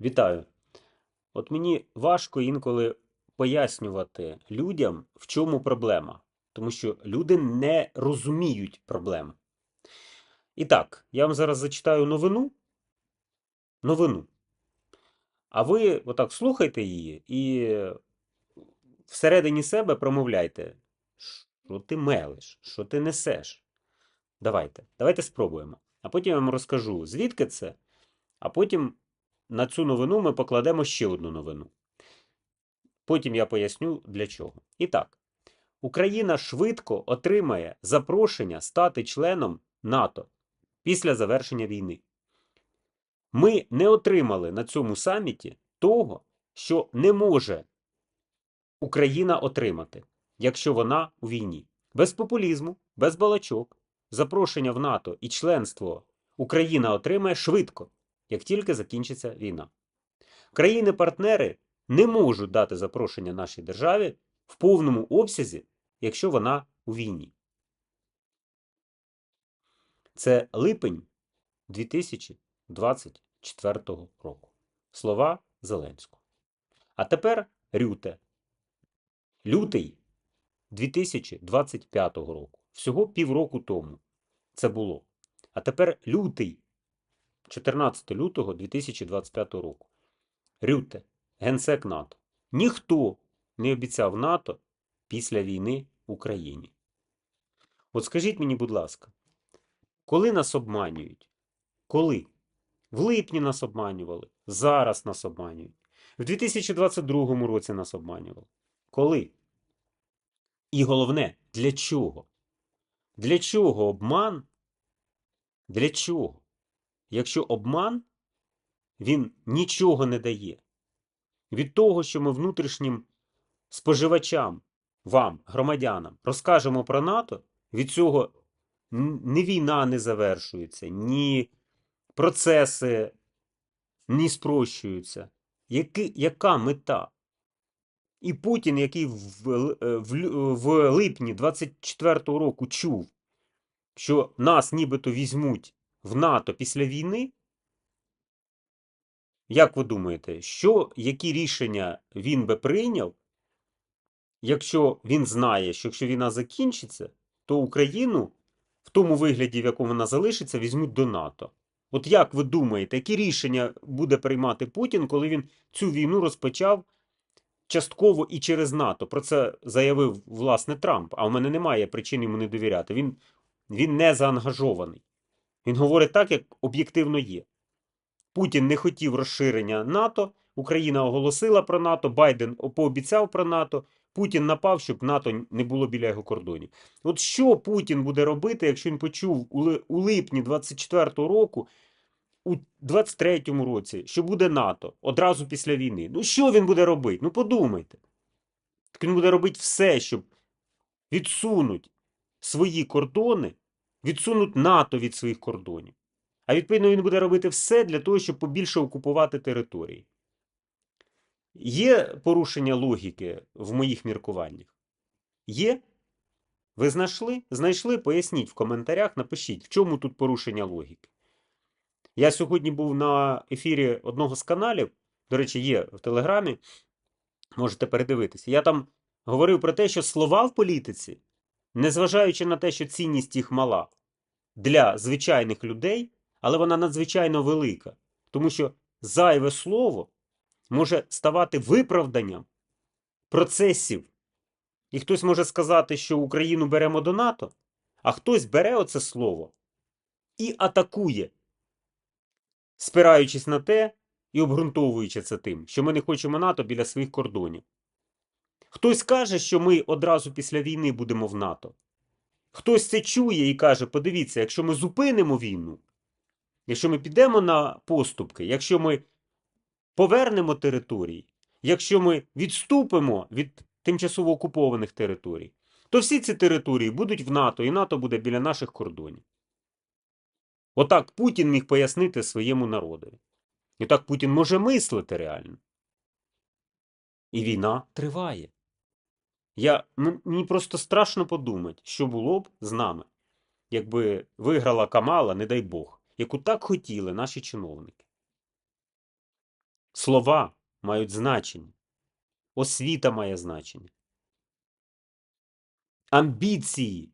Вітаю. От мені важко інколи пояснювати людям, в чому проблема, тому що люди не розуміють проблеми. І так, я вам зараз зачитаю новину. Новину. А ви отак слухайте її і всередині себе промовляйте, що ти мелиш, що ти несеш. Давайте, давайте спробуємо. А потім я вам розкажу, звідки це, а потім на цю новину ми покладемо ще одну новину. Потім я поясню для чого. І так, Україна швидко отримає запрошення стати членом НАТО після завершення війни. Ми не отримали на цьому саміті того, що не може Україна отримати, якщо вона у війні. Без популізму, без балачок, запрошення в НАТО і членство Україна отримає швидко, як тільки закінчиться війна. Країни-партнери не можуть дати запрошення нашій державі в повному обсязі, якщо вона у війні. Це липень 2024 року. Слова Зеленського. А тепер Рюте. Лютий 2025 року. Всього півроку тому це було. А тепер лютий 14 лютого 2025 року. Рюте, генсек НАТО. Ніхто не обіцяв НАТО після війни в Україні. От скажіть мені, будь ласка, коли нас обманюють? Коли? В липні нас обманювали, зараз нас обманюють. В 2022 році нас обманювали. Коли? І головне, для чого? Для чого обман? Для чого? Якщо обман, він нічого не дає. Від того, що ми внутрішнім споживачам, вам, громадянам, розкажемо про НАТО, від цього ні війна не завершується, ні процеси не спрощуються. Яки, яка мета? І Путін, який в, е, в, в липні 24-го року чув, що нас нібито візьмуть в НАТО після війни, як ви думаєте, що, які рішення він би прийняв, якщо він знає, що якщо війна закінчиться, то Україну в тому вигляді, в якому вона залишиться, візьмуть до НАТО? От як ви думаєте, які рішення буде приймати Путін, коли він цю війну розпочав частково і через НАТО? Про це заявив власне Трамп. А у мене немає причин йому не довіряти. Він, він не заангажований. Він говорить так, як об'єктивно є. Путін не хотів розширення НАТО, Україна оголосила про НАТО, Байден пообіцяв про НАТО. Путін напав, щоб НАТО не було біля його кордонів. От що Путін буде робити, якщо він почув у липні 24-го року, у 23-му році, що буде НАТО одразу після війни? Ну що він буде робити? Ну подумайте. Так він буде робити все, щоб відсунути свої кордони, відсунути НАТО від своїх кордонів. А відповідно він буде робити все для того, щоб побільше окупувати території. Є порушення логіки в моїх міркуваннях? Є? Ви знайшли? Знайшли? Поясніть в коментарях, напишіть, в чому тут порушення логіки. Я сьогодні був на ефірі одного з каналів, до речі, є в Телеграмі, можете передивитися. Я там говорив про те, що слова в політиці, незважаючи на те, що цінність їх мала для звичайних людей, але вона надзвичайно велика. Тому що зайве слово може ставати виправданням процесів. І хтось може сказати, що Україну беремо до НАТО, а хтось бере оце слово і атакує, спираючись на те і обґрунтовуючи це тим, що ми не хочемо НАТО біля своїх кордонів. Хтось каже, що ми одразу після війни будемо в НАТО. Хтось це чує і каже: подивіться, якщо ми зупинимо війну, якщо ми підемо на поступки, якщо ми повернемо території, якщо ми відступимо від тимчасово окупованих територій, то всі ці території будуть в НАТО, і НАТО буде біля наших кордонів. Отак Путін міг пояснити своєму народу. І так Путін може мислити реально. І війна триває. Я, мені просто страшно подумати, що було б з нами, якби виграла Камала, не дай Бог, яку так хотіли наші чиновники. Слова мають значення. Освіта має значення. Амбіції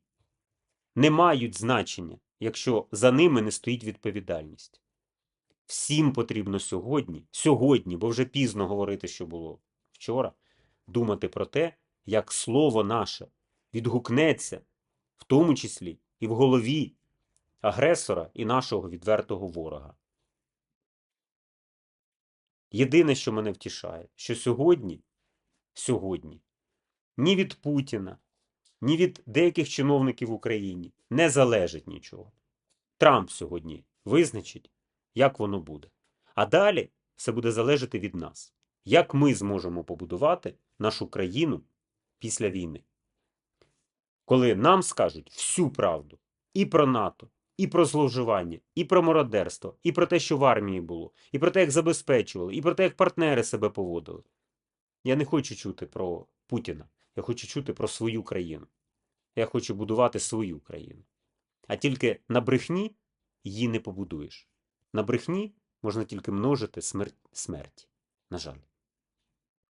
не мають значення, якщо за ними не стоїть відповідальність. Всім потрібно сьогодні, сьогодні, бо вже пізно говорити, що було вчора, думати про те, як слово наше відгукнеться, в тому числі і в голові агресора і нашого відвертого ворога. Єдине, що мене втішає, що сьогодні, сьогодні, ні від Путіна, ні від деяких чиновників в Україні не залежить нічого. Трамп сьогодні визначить, як воно буде. А далі все буде залежати від нас. Як ми зможемо побудувати нашу країну після війни? Коли нам скажуть всю правду і про НАТО, і про зловживання, і про мародерство, і про те, що в армії було, і про те, як забезпечували, і про те, як партнери себе поводили. Я не хочу чути про Путіна. Я хочу чути про свою країну. Я хочу будувати свою країну. А тільки на брехні її не побудуєш. На брехні можна тільки множити смерть, смерть. На жаль.